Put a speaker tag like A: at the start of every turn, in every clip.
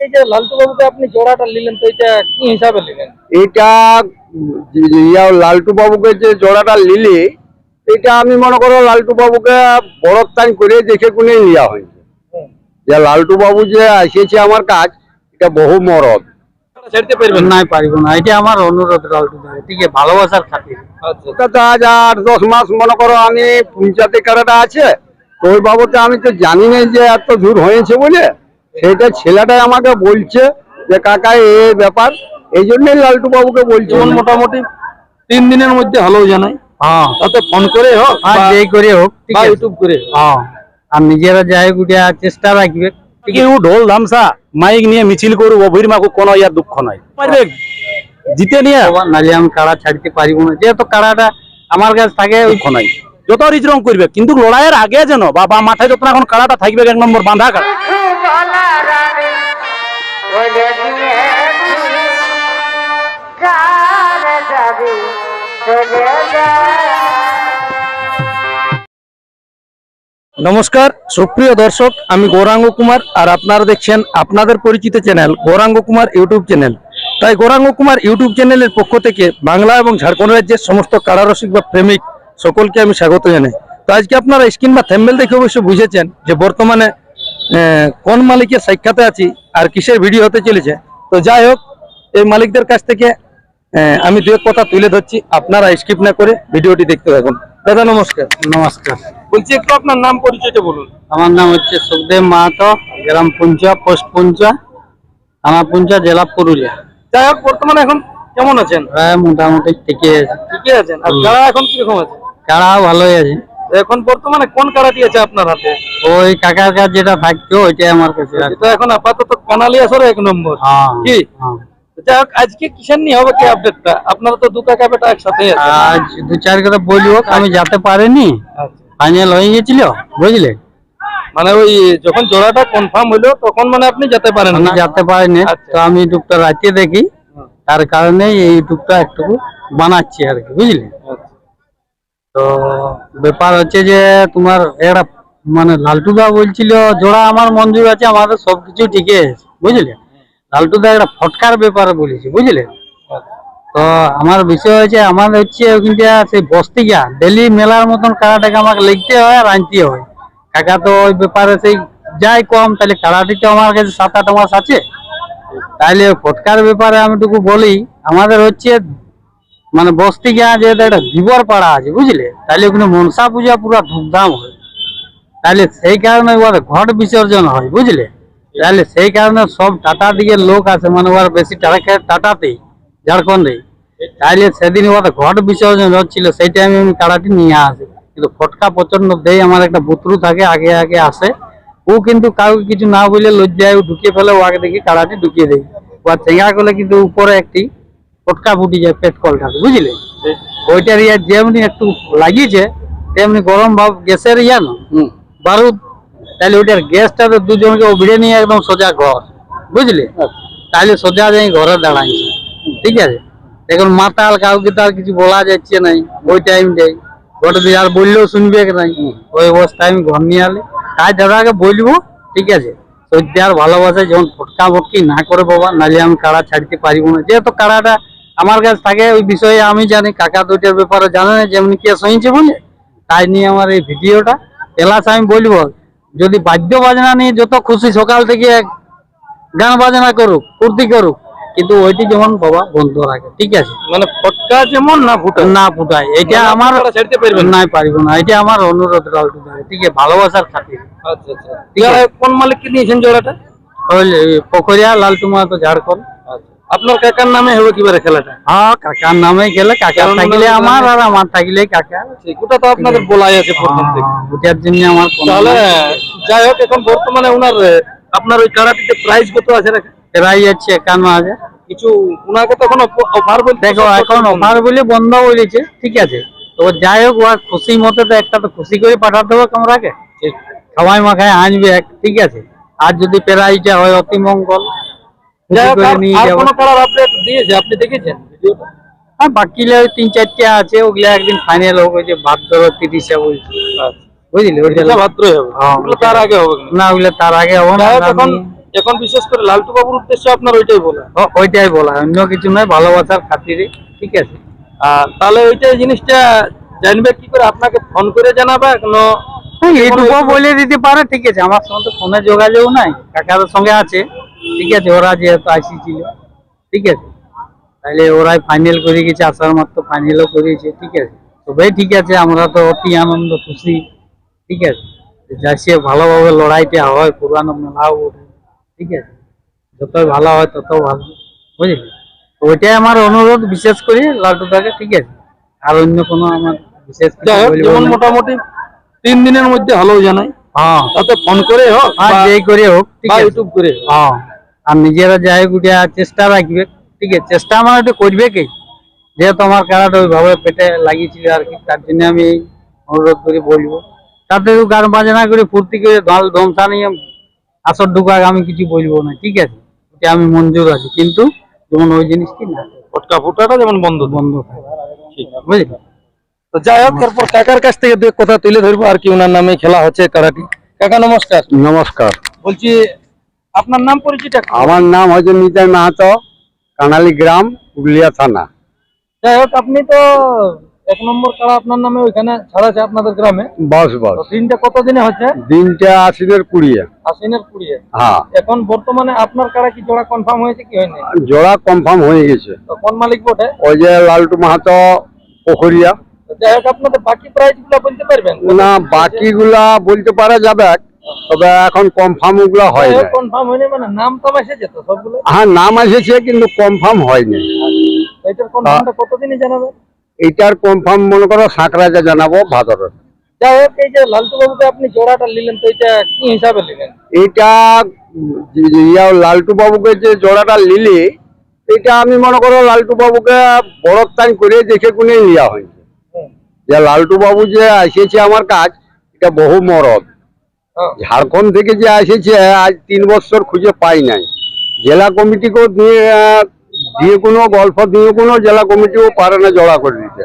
A: এই যে লালটু বাবুকে আপনি জোড়াটা নিলেন তো এটা কি হিসাবে নিলেন?
B: এটা ইয়া লালটু বাবুকে যে জোড়াটা লিলি এটা আমি মনে করো লালটু বাবুকে বড়স্থান করে দেখে কোনে নেওয়া হয়েছে যে লালটু বাবু যে এসেছে আমার কাজ এটা বহু মরদ।
A: ছেড়তে পারবেন না?
C: পারিব না। এটা আমার অনুরোধ লালটু দা ঠিক আছে ভালোবাসার খাতির।
A: আচ্ছা।
B: তো আজ আট দশ মাস মনে করো আমি পঞ্চায়েতে কারাটা আছে তো ওই বাবুতে আমি তো জানি না যে এত দূর হয়েছে বলে। সেটা ছেলেটাই আমাকে বলছে যে কাকা এ ব্যাপার। এই জন্যই লালটু বাবুকে বলছি
A: মোটামুটি তিন দিনের মধ্যে হলো জানাই।
C: হ্যাঁ।
A: তাতে ফোন করে হোক
C: যেই করে হোক
A: বা ইউটিউব করে
C: হ্যাঁ। আর নিজেরা যাই গুটিয়া চেষ্টা রাখবে।
D: কেউ ঢোল ধামসা মাইক নিয়ে মিছিল করব অভিরমাকু কোনো ইয়ার দুঃখ নাই পারবে? জিতে নিয়ে।
C: নাহলে আমি কাড়া ছাড়তে পারিব না। যেহেতু কাড়াটা আমার কাছে থাকে ওই
D: দুঃখ নাই যত রিজরং করবে কিন্তু লড়াইয়ের আগে যেন বা বা মাথায় যত এখন কাড়াটা থাকবে এক নম্বর বাঁধা কাড়া। নমস্কার, সুপ্রিয় দর্শক, আমি গৌরাঙ্গ কুমার আর আপনারা দেখছেন আপনাদের পরিচিত channel Gauranga Kumar YouTube channel. তাই গৌরাঙ্গ কুমার ইউটিউব চ্যানেলের পক্ষ থেকে বাংলা এবং ঝাড়খণ্ড রাজ্যের সমস্ত কারারসিক বা প্রেমিক সকলকে আমি স্বাগত জানাই। তো আজকে আপনারা স্ক্রিন বা থ্যাম্বেল দেখে অবশ্যই বুঝেছেন যে বর্তমানে কোন মালিকের সাক্ষাতে আছি আর কিসের ভিডিও হতে চলেছে? তো যাই হোক এই মালিকদের কাছ থেকে আমি দু এক কথা তুলে ধরছি। আপনারা স্কিপ না করে ভিডিওটি দেখতে থাকুন। দাদা নমস্কার।
C: নমস্কার।
A: বলছি একটু আপনার নাম পরিচয়টা বলুন।
C: আমার নাম হচ্ছে সুখদেব মাহাতো গ্রাম পুঞ্চা পোস্ট পুঞ্চা থানা পুঞ্চা জেলা পুরুলিয়া।
A: যাই হোক বর্তমানে এখন কেমন আছেন?
C: প্রায় মোটামুটি ঠিকই আছে।
A: ঠিকই আছেন। আর কারা এখন কীরকম আছে?
C: কাড়া ভালোই আছে।
A: এখন বর্তমানে কোন কারাটি আছে আপনার হাতে
C: ওই কাকার কাছে যেটা থাকতো ওইটাই আমার কাছে আছে।
A: এখন আপাতত কানালি আসরে এক নম্বর
C: হ্যাঁ
A: কি?
C: হ্যাঁ।
A: যাই হোক আজকে কিসের নিয়ে হবে কি আপডেটটা আপনারা তো দু কাকা বেটা একসাথে
C: আজ দু চার কথা বলব আমি যেতে পারিনি
A: আচ্ছা।
C: ফাইনাল হয়ে গেছিল বুঝলে
A: মানে ওই যখন জোড়াটা কনফার্ম হইল তখন মানে আপনি যেতে পারেন
C: আমি যেতে পারিনি
A: আচ্ছা।
C: তো আমি রাতে দেখি তার কারণে এই ইউটিউবটা একটু বানাচ্ছি আর কি বুঝলে
A: আচ্ছা।
C: তো ব্যাপার হচ্ছে যে তোমার একটা মানে লালটুদা বলছিল, জোড়া আমার মঞ্জুর আছে, আমাদের সবকিছু ঠিকই আছে। বুঝলে? লালটুদা একটা ফটকার ব্যাপারে বলেছি, বুঝলে? তো আমার বিষয় হচ্ছে, আমার হচ্ছে ওইখানটা সেই বস্তি গিয়া ডেলি মেলার মতন কাড়াটাকে আমাকে লিখতে হয় আর আনতে হয়। কাকা তো ওই ব্যাপারে সেই যাই কম, তাহলে কাড়াটি তো আমার কাছে সাত আট মাস আছে। তাহলে ফটকার ব্যাপারে আমি টুকু বলি, আমাদের হচ্ছে মানে বস্তি গিয়া যেহেতু একটা দিবর পাড়া আছে, বুঝলে? তাহলে ওখানে মনসা পূজা পুরো ধুমধাম হয়। তাহলে সেই কারণে ওদের ঘট বিসর্জন হয়, বুঝলে? তাহলে সেই কারণে সব টাটা দিকে লোক আছে মানে ওরা বেশি টাকা খেয়ে টাটাতেই, ঝাড়খণ্ডে। তাইলে সেদিন ওদের ঘট বিসর্জন হচ্ছিল, সেই টাইমে আমি কাড়াটি নিয়ে আসি। কিন্তু ফটকা প্রচণ্ড দেয়, আমার একটা বুতরু থাকে, আগে আগে আসে। ও কিন্তু কাউকে কিছু না বলে লজ্জায় ও ঢুকিয়ে ফেলে, ও আগে দেখি কাড়াটি ঢুকিয়ে দেয়। ও চেঙ্গা করলে কিন্তু উপরে একটি ফটকা ফুটি যায় পেট কলটাকে বুঝলে? ওইটার ইয়া যেমনি একটু লাগিয়েছে তেমনি গরম ভাব গ্যাসের ইয়া না বারুদ তাহলে ওইটার গ্যাসটা তো দুজনকে ভিড়ে নিয়ে একদম সোজা ঘর বুঝলি? তাহলে সোজা যাই ঘরে দাঁড়াইছে ঠিক আছে? এখন মাতাল কাউকে তো আর কিছু বলা যাচ্ছে নাই ওই টাইম টাইমটাই ওটা দিয়ে আর বললেও শুনবে নাই? ওই অবস্থায় আমি ঘর নিয়ে আলি তাই দাদাকে বলব ঠিক আছে? সত্যি আর ভালোবাসে যখন ফটকা ফটকি না করে বাবা নাহলে আমি কাড়া ছাড়তে পারিব না। যেহেতু কাড়াটা আমার কাছে থাকে ওই বিষয়ে আমি জানি কাকা দুইটার ব্যাপারে জানে না যেমনি হয়েছে বলে তাই নিয়ে আমার এই ভিডিওটা। এলাস আমি বলব যদি বাদ্য বাজনা নিয়ে যত খুশি সকাল থেকে গান বাজনা করুক ফুর্তি করুক কিন্তু ওইটি যেমন বাবা বন্ধ রাখে ঠিক আছে?
A: মানে ফটকা যেমন না ফুটা
C: না ফুটায় এটা
A: মানে
C: আমার
A: ছাড়তে না।
C: পারিব না এটা আমার অনুরোধ লালটু দাদা ঠিক আছে? ভালোবাসার খাতির।
A: আচ্ছা আচ্ছা। কোন মালিককে নিয়েছেন জোড়াটা?
C: ওই পোখরিয়া লালটু মাহাতো ঝাড়খণ্ড।
A: আপনার কাকার নামে হবে কিবারে খেলাটা?
C: হ্যাঁ কাকার নামে গেলে কাকা
A: কারণ
C: থাকলে আমার আর আমার থাকলে কাকা।
A: ওটা তো আপনাদের বলাই আছে প্রথম থেকে।
C: হ্যাঁ, ওটার জন্য আমার
A: তাহলে যাই হোক এখন বর্তমানে ওনার আপনার ওই কারাটিতে প্রাইস কত আছে
C: প্রায় যাচ্ছে একান্ন হাজার।
A: কিছু ওনাকে তখন অফার বলতে
C: দেখো এখন অফার বলে বন্ধ বলেছে ঠিক আছে। তো যাই হোক ওর খুশি মতো তো একটা তো খুশি করে পাঠাতে হবে তোমরাকে
A: ঠিক।
C: খাওয়াই মাখায় আনবে এক, ঠিক আছে। আর যদি প্রাইজটা হয় অতি মঙ্গল।
A: আপনি দেখেছেন ভিডিওটা?
C: বাকি তিন চারটে আছে ওগুলা একদিন ফাইনাল হোক যে ভাদ্র তিরিশে বলছি বুঝলি ওইটা
A: ভাদ্রই হবে।
C: হ্যাঁ,
A: তার আগে হবে না।
C: না ওগুলা তার আগে হবে না
A: যাই হোক,
C: আমি-
A: এখন এখন বিশেষ করে লালটু বাবুর উদ্দেশ্যে আপনার ওইটাই বলা।
C: ওইটাই বলা অন্য কিছু নয় ভালোবাসার খাতিরে ঠিক আছে।
A: আর তাহলে ওইটাই জিনিসটা জানবে কি করে আপনাকে ফোন করে জানাবে কোনো
C: হ্যাঁ, এইটুকু বলে দিতে পারে ঠিক আছে। আমার সঙ্গে তো ফোনে যোগাযোগ নাই কাকাদের সঙ্গে আছে। ঠিক আছে ওরা যেহেতু আইসি ছিল ঠিক আছে? তাহলে ওরাই ফাইনাল করে গেছে আসার মাত্র ফাইনালও করেছে ঠিক আছে? সবাই ঠিক আছে আমরা তো অতি আনন্দ খুশি ঠিক আছে? যাচ্ছে ভালোভাবে লড়াইটা হয় পুরানো মেলাও ওঠে ঠিক আছে? যতই ভালো হয় তত ভালো বুঝলি? ওইটাই আমার অনুরোধ বিশেষ করে লালটুদাকে ঠিক আছে? আর অন্য কোনো আমার বিশেষ
A: যেমন মোটামুটি তিন দিনের মধ্যে হলো জানাই
C: হ্যাঁ।
A: তাতে ফোন করে হোক
C: আর যেই করে হোক
A: ইউটিউব করে
C: হ্যাঁ। আর নিজেরা যাই গুটিয়া চেষ্টা রাখবে ঠিক আছে? চেষ্টা আমার একটু করবে কি? যেহেতু আমার কারাটা ওইভাবে পেটে লাগিয়েছিল আর কি তার জন্য আমি এই অনুরোধ করে বলব। তাতে গান বাজনা করে ফুর্তি করে ঢাল ধমসা নিয়ে আসর ঢুকাক আমি কিছু বলব না ঠিক আছে? এটা আমি মঞ্জুর আছি কিন্তু যেমন ওই জিনিসটি না।
A: ফটকা ফুটাটা যেমন বন্ধ থাকে।
C: বন্ধ বুঝলি?
A: তো যাই হোক তারপর কাকার কাছ থেকে দু কথা তুলে ধরবো আর কি ওনার নামে খেলা হচ্ছে কারাটি। কাকা নমস্কার।
B: নমস্কার।
A: বলছি আপনার নাম পরিচয়টা কি?
B: আমার নাম হচ্ছে নিতাই মাহাতো কানালি গ্রাম পুরুলিয়া থানা।
A: যাই হোক আপনি তো এক নম্বর কাড়া আপনার নামে ওইখানে ছাড়াছে আপনাদের গ্রামে।
B: বস বস।
A: দিনটা কতদিনে হচ্ছে?
B: দিনটা আশিদের কুড়িয়ে।
A: আশ্বিনের কুড়িয়ে।
B: হ্যাঁ।
A: এখন বর্তমানে আপনার কাড়া কি জোড়া কনফার্ম হয়েছে কি হয়নি?
B: জোড়া কনফার্ম হয়ে গেছে।
A: কোন মালিক বটে?
B: ওই যে লালটু মাহাতো পোখরিয়া।
A: যাই হোক আপনাদের বাকি প্রাইসগুলো বলতে পারবেন?
B: না বাকিগুলা বলতে পারা যাবে। তবে এখন কনফার্মগুলা হয় না
A: কনফার্ম হয়নি মানে নাম তো এসেছে তো সবগুলো?
B: হ্যাঁ নাম এসেছে কিন্তু কনফার্ম হয়নি।
A: এটার কনফার্মটা কতদিনে জানাবেন?
B: এইটার কনফার্ম মনে করো সাঁকড়াতে জানাব ভাদরের
A: যাই হোক এই যে লালটু বাবুকে আপনি জোড়াটা নিলেন তো এটা কি হিসাবে নিলেন?
B: এইটা ইয়া লালটু বাবুকে যে জোড়াটা লিলি এটা আমি মনে করো লালটু বাবুকে বড় টাইম করে দেখে কোনে লিয়া হয়েছে। যে লালটু বাবু যে এসেছে আমার কাজ এটা বহু মরদ। ঝাড়খণ্ড থেকে যে এসেছে আজ তিন বছর খুঁজে পাই নাই। জেলা কমিটিকেও দিয়ে দিয়ে কোনো গল্প দিয়ে কোনো জেলা কমিটিও পারে না জড়া করে দিতে।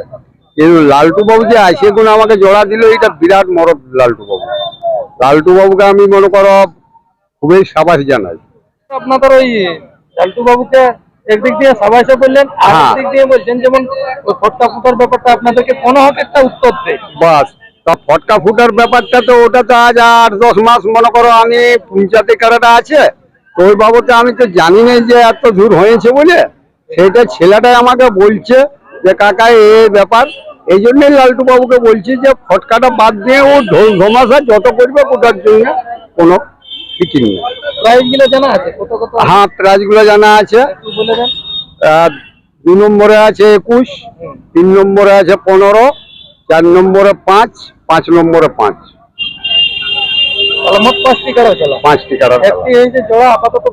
B: কিন্তু লালটু বাবু যে আসে কোনো আমাকে জড়া দিল এটা বিরাট মরদ লালটু বাবু লালটু বাবুকে আমি মনে করো খুবই সাবাস জানাই।
A: আপনাদের ওই লালটু বাবুকে একদিক দিয়ে সাবাইসে বললেন আর
B: হ্যাঁ।
A: একদিক দিয়ে বলছেন যেমন ফটকা ফুটার ব্যাপারটা আপনাদেরকে কোনো হোক একটা উত্তর দেয়।
B: বাস। তা ফটকা ফুটার ব্যাপারটা তো ওটা তো আজ আট দশ মাস মনে করো আমি পঞ্চায়েতে কারাটা আছে তো ওই বাবদে আমি তো জানি না যে এত দূর হয়েছে বলে। সেটা ছেলেটাই আমাকে বলছে যে কাকা এ ব্যাপার। এই জন্যই লালটু বাবুকে বলছি যে ফটকাটা বাদ দিয়ে ও ঢোল ধমাসা যত করবে ওটার জন্য কোনো ফিকির নেই।
A: প্রাইসগুলো জানা আছে?
B: হ্যাঁ প্রাইজগুলো জানা আছে। দু নম্বরে আছে একুশ তিন নম্বরে আছে পনেরো চার নম্বরে পাঁচ পাঁচ নম্বরে পাঁচ।
A: মোট পাঁচটি কারও চলো
B: পাঁচটি কারার
A: একটি এই জোড়া আপাতত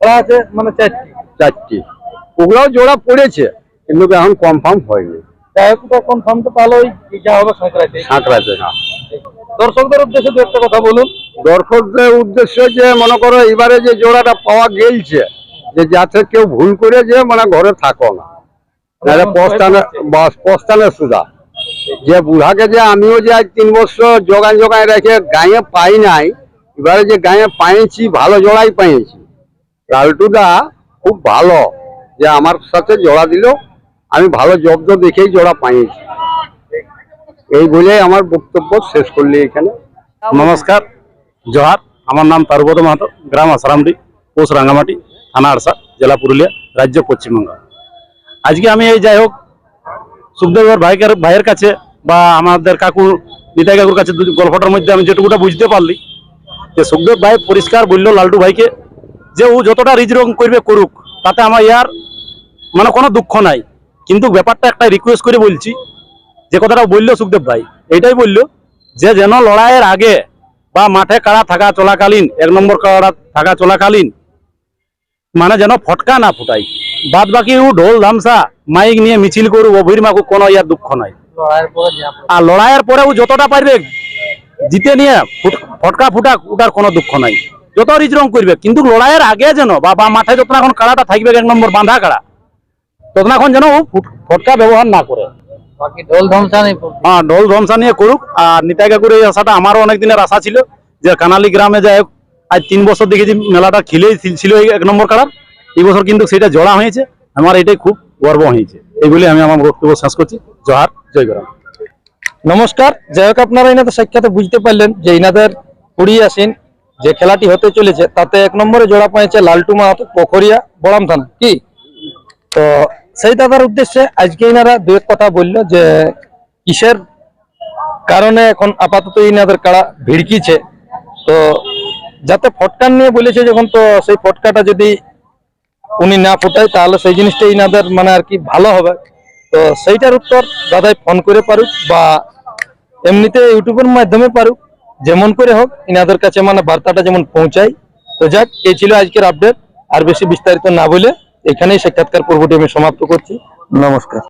A: খেলা আছে মানে চারটি।
B: চারটি। ওগুলাও জোড়া পড়েছে কিন্তু এখন কনফার্ম হয়নি।
A: যাই কনফার্ম তো তাহলে ওই যা হবে সাঁকড়াতে।
B: সাঁতরাতে না।
A: দর্শকদের উদ্দেশ্যে দু একটা কথা বলুন।
B: দর্শকদের উদ্দেশ্য যে মনে করো এবারে যে জোড়াটা পাওয়া গেলছে যে যাতে কেউ ভুল করে যে মানে ঘরে থাকো না। পস্তানে বাস পস্তানে সুদা। যে বুড়াকে যে আমিও যে আজ তিন বছর জোগান জোগান রেখে গায়ে পাই নাই, এবারে যে গায়ে পাইছি, ভালো জোড়াই পাইছি। লালটুদা খুব ভালো, যে আমার সাথে জোড়া দিল, আমি ভালো জব্দ দেখেই জোড়া পাইছি। এই বলে আমার বক্তব্য শেষ করলি এখানে।
D: নমস্কার, জোহার, আমার নাম তারুপদ মাহাতো, গ্রাম আসারামডি, পোস্ট রাঙ্গামাটি, থানা আরসা জেলা পুরুলিয়া, রাজ্য পশ্চিমবঙ্গ। আজকে আমি এই যাই হোক সুখদেবের ভাইকের ভাইয়ের কাছে বা আমাদের কাকু, নিতাই কাকুর কাছে গল্পটার মধ্যে আমি যেটুকুটা বুঝতে পারলি, যে সুখদেব ভাই পরিষ্কার বলল লালটু ভাইকে যে ও যতটা রিজরং করবে করুক, তাতে আমার ইয়ার মানে কোনো দুঃখ নাই। কিন্তু ব্যাপারটা একটা রিকোয়েস্ট করে বলছি, যে কথাটা বলল সুখদেব ভাই এটাই বলল যে যেন লড়াইয়ের আগে বা মাঠে কাড়া থাকা চলাকালীন, এক নম্বর কাড়া থাকা চলাকালীন মানে যেন ফটকা না ফুটাই। বাদ বাকি ও ঢোল ধামসা মাইক নিয়ে মিছিল করু অভির মাকু কোনো ইয়ার দুঃখ নাই। আর লড়াইয়ের পরে ও যতটা পারবে জিতে নিয়ে ফটকা ফুটাক ওটার কোনো দুঃখ নাই। যত রিজরং করবে কিন্তু লড়াইয়ের আগে যেন বা বা মাঠে যত এখন কাড়াটা থাকবে এক নম্বর বাঁধা কাড়া ততক্ষণ যেন ও ফটকা ব্যবহার না করে। হ্যাঁ ঢোল ধ্বংসা নিয়ে করুক। আর নিতাই কাকুর এই আশাটা আমারও অনেক দিনের আশা ছিল যে কানালি গ্রামে যাই হোক আজ তিন বছর দেখেছি মেলাটা খিলেই ছিল- এক নম্বর কাড়ার এই বছর কিন্তু সেটা জড়া হয়েছে। আমার এটাই খুব গর্ব হয়েছে। এই বলে আমি আমার বক্তব্য শেষ করছি। জহার, জয়
A: নমস্কার। যাই হোক, আপনারা ইনাদের সাক্ষাতে বুঝতে পারলেন যে এনাদের কুড়ি আসেন যে খেলাটি হতে চলেছে, তাতে এক নম্বরে জোড়া পেয়েছে লালটু মাহাতো পোখরিয়া বড়াম থানা, কি? তো সেই দাদার উদ্দেশ্যে আজকে ইনারা দু এক কথা বলল যে কিসের কারণে এখন আপাতত ইনাদের কাড়া ভিড়কিছে। তো যাতে ফটকার নিয়ে বলেছে যখন তো সেই ফটকাটা যদি উনি না ফুটায়, তাহলে সেই জিনিসটা ইনাদের মানে আর কি ভালো হবে। তো সেইটার উত্তর দাদাই ফোন করে পারুক বা এমনিতে ইউটিউবের মাধ্যমে পারুক, যেমন করে হোক, ইনাদের কাছে মানে বার্তাটা যেমন পৌঁছায়। তো যাক এই ছিল আজকের আপডেট আর বেশি বিস্তারিত না বলে এখানেই সাক্ষাৎকার পর্বটি আমি সমাপ্ত করছি। নমস্কার।